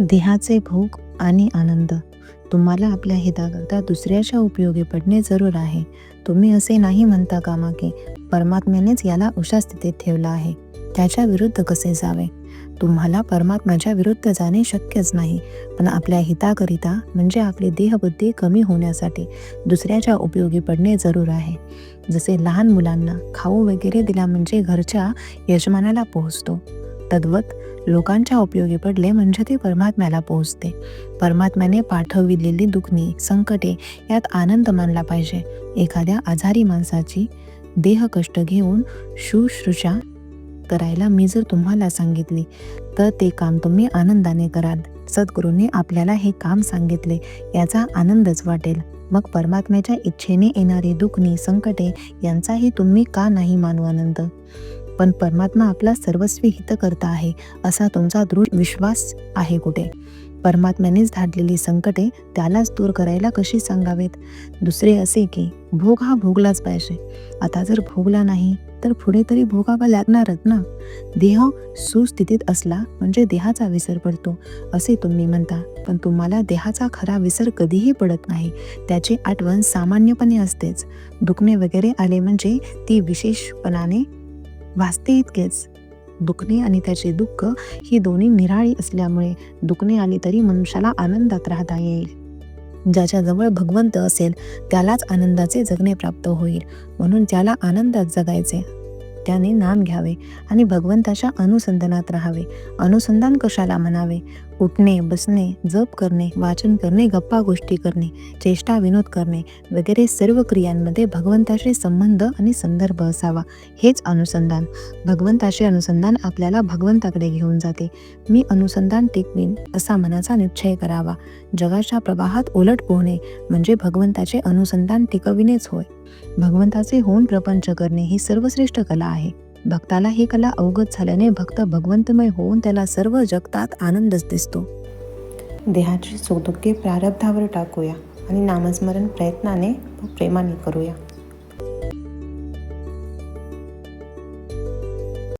देहाचे भोग आणि आनंद. तुम्हाला आपल्या हिताकरता दुसऱ्याच्या उपयोगी पडणे जरूर आहे. तुम्ही असे नाही म्हणता कामा की परमात्म्यानेच याला उशा स्थितीत ठेवला आहे. त्याच्या विरुद्ध कसे जावे? तुम्हाला परमात्म्याच्या विरुद्ध जाणे शक्यच नाही. पण आपल्या हिताकरिता म्हणजे आपली देहबुद्धी कमी होण्यासाठी दुसऱ्याच्या उपयोगी पडणे जरूर आहे. जसे लहान मुलांना खाऊ वगैरे दिला म्हणजे घरच्या यजमानाला पोहोचतो. तद्वत लोकांच्या उपयोगी पडले म्हणजे ते परमात्म्याला पोहोचते. परमात्म्याने पाठविलेली दुखणी संकटे यात आनंद मानला पाहिजे. एखाद्या आजारी माणसाची देह कष्ट घेऊन शुश्रूषा करायला मी जर तुम्हाला सांगितली तर ते काम तुम्ही आनंदाने कराल. सद्गुरूंनी आपल्याला हे काम सांगितले याचा आनंदच वाटेल. मग परमात्म्याच्या इच्छेने येणारी दुखणी संकटे यांचाही तुम्ही का नाही मानू आनंद? पण परमात्मा आपला सर्वस्वी हित करता आहे असा तुमचा दृढ विश्वास आहे कुठे? परमात्म्यानेच धाडलेली संकटे त्यालाच दूर करायला कशी सांगावेत? दुसरे असे की भोग हा भोगलाच पाहिजे. आता जर भोगला नाही तर पुढे तरी भोगावा लागणारच ना? देह सुस्थितीत असला म्हणजे देहाचा विसर पडतो असे तुम्ही म्हणता. पण तुम्हाला देहाचा खरा विसर कधीही पडत नाही त्याची आठवण सामान्यपणे असतेच. दुखणे वगैरे आले म्हणजे ती विशेषपणाने वाचते इतकेच. दुखणे आणि त्याचे दुःख ही दोन्ही निराळी असल्यामुळे दुखणे आली तरी मनुष्याला आनंदात राहता येईल. ज्याच्याजवळ भगवंत असेल त्यालाच आनंदाचे जगणे प्राप्त होईल. म्हणून त्याला आनंदात जगायचे. त्याने नाम घ्यावे आणि भगवंताच्या अनुसंधानात राहावे. अनुसंधान कशाला म्हणावे? उठणे बसणे जप करणे वाचन करणे गप्पा गोष्टी करणे चेष्टा विनोद करणे वगैरे सर्व क्रियांमध्ये भगवंताशी संबंध आणि संदर्भ असावा. हेच अनुसंधान. भगवंताशी अनुसंधान आपल्याला भगवंताकडे घेऊन जाते. मी अनुसंधान टिकवीन असा मनाचा निश्चय करावा. जगाच्या प्रवाहात उलट पोहणे म्हणजे भगवंताचे अनुसंधान टिकविणेच होय. भगवंताचे होऊन प्रपंच करणे ही सर्वश्रेष्ठ कला आहे. भक्ताला ही कला अवगत झाल्याने भक्त भगवंतमय होऊन त्याला सर्व जगतात आनंदच दिसतो. देहाची सुखदुःखे प्रारब्धावर टाकूया आणि नामस्मरण प्रयत्नाने प्रेमाने करूया.